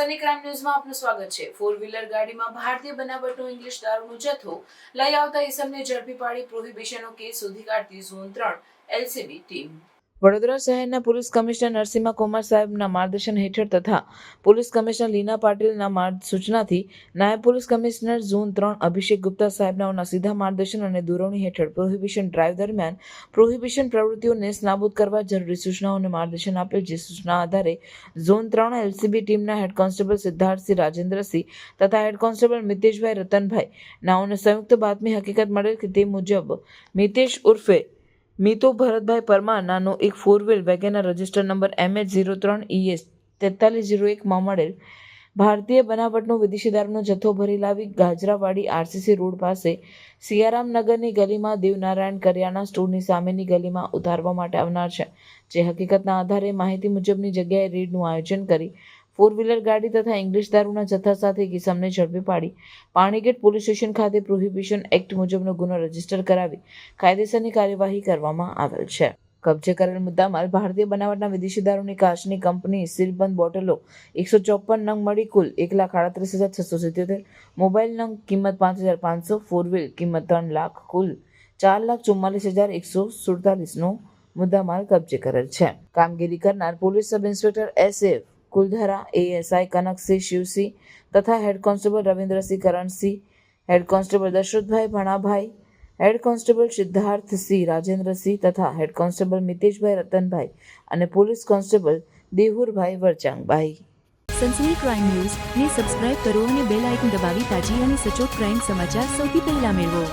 Sunny crime ન્યૂઝમાં આપનું સ્વાગત છે. ફોર વ્હીલર ગાડીમાં ભારતીય બનાવટનો ઇંગ્લિશ દારૂનો જથ્થો લઈ આવતા ઇસમને ઝડપી પાડી પ્રોહિબિશનનો કેસ શોધી કાઢતી ઝોન ત્રણ એલસીબી ટીમ વડોદરા શહેરના પોલીસ કમિશનર નરસિંહા કુમાર સાહેબના માર્ગદર્શન હેઠળ તથા પોલીસ કમિશનર લીના પાટીલના માર્ગ સૂચનાથી નાયબ પોલીસ કમિશનર ઝોન ત્રણ અભિષેક ગુપ્તા સાહેબનાઓના સીધા માર્ગદર્શન અને દોરવણી હેઠળ પ્રોહિબિશન ડ્રાઈવ દરમિયાન પ્રોહિબિશન પ્રવૃત્તિઓને નાબૂદ કરવા જરૂરી સૂચનાઓ અને માર્ગદર્શન આપેલ જે સૂચના આધારે ઝોન ત્રણ એલસીબી ટીમના હેડ કોન્સ્ટેબલ સિદ્ધાર્થસિંહ રાજેન્દ્રસિંહ તથા હેડ કોન્સ્ટેબલ મિતેશભાઈ રતનભાઈ નાઓને સંયુક્ત બાતમી હકીકત મળેલ કે તે મુજબ મિતેશ ઉર્ફે મીતુ ભરતભાઈ પરમાર નાનો એક four wheel WagonR register number M H zero ત્રણ ઈએસ તેતાલીસ ઝીરો એકમાં મળેલ. ભારતીય બનાવટનો વિદેશી દારૂનો જથ્થો ભરી લાવી ગાજરાવાડી આરસીસી રોડ પાસે સિયારામ નગરની ગલીમાં દેવનારાયણ કરિયાણા સ્ટોરની સામેની ગલીમાં ઉતારવા માટે આવનાર છે. જે હકીકતના આધારે માહિતી મુજબની જગ્યાએ રેડનું આયોજન કરી ફોર વ્હીલર ગાડી તથા ઇંગ્લિશ દારૂના જથ્થા સાથે કિસમને ઝડપી પાડી. પાણીગેટ પોલીસ સ્ટેશન ખાતે પ્રોહિબિશન એક્ટ મુજબનો ગુનો રજિસ્ટર કરાવી કાયદેસરની કાર્યવાહી કરવામાં આવેલ છે. કબજે કરેલ મુદ્દામાલ ભારતીય બનાવટના વિદેશી દારૂની કાચની કંપની સીલબંધ બોટલો એકસો ચોપન નંગ મળી કુલ એક લાખ આડત્રીસ હજાર છસો સિત્યોતેર, મોબાઈલ નંગ કિંમત પાંચ હજાર પાંચસો ફોર વ્હીલ કિંમત ત્રણ લાખ કુલ ચાર લાખ ચુમ્માલીસ હજાર એકસો સુડતાલીસનો મુદ્દામાલ કબજે કરેલ છે. કામગીરી કરનાર police sub inspector S Kuldhara ASI Kanaksinh Shivsinh તથા head constable Ravindrasinh Karansinh, head constable Dashrathbhai Bhanabhai, head constable Siddharthsinh Rajendrasinh તથા હેડ કોન્સ્ટેબલ મિતેશભાઈ રતનભાઈ અને police constable Dehurbhai Varchangbhai. Sansani crime news ને સબસ્ક્રાઇબ કરો અને બેલ આઇકન દબાવી તાજી અને સચોટ ક્રાઇમ સમાચાર સૌથી પહેલા મેળવો.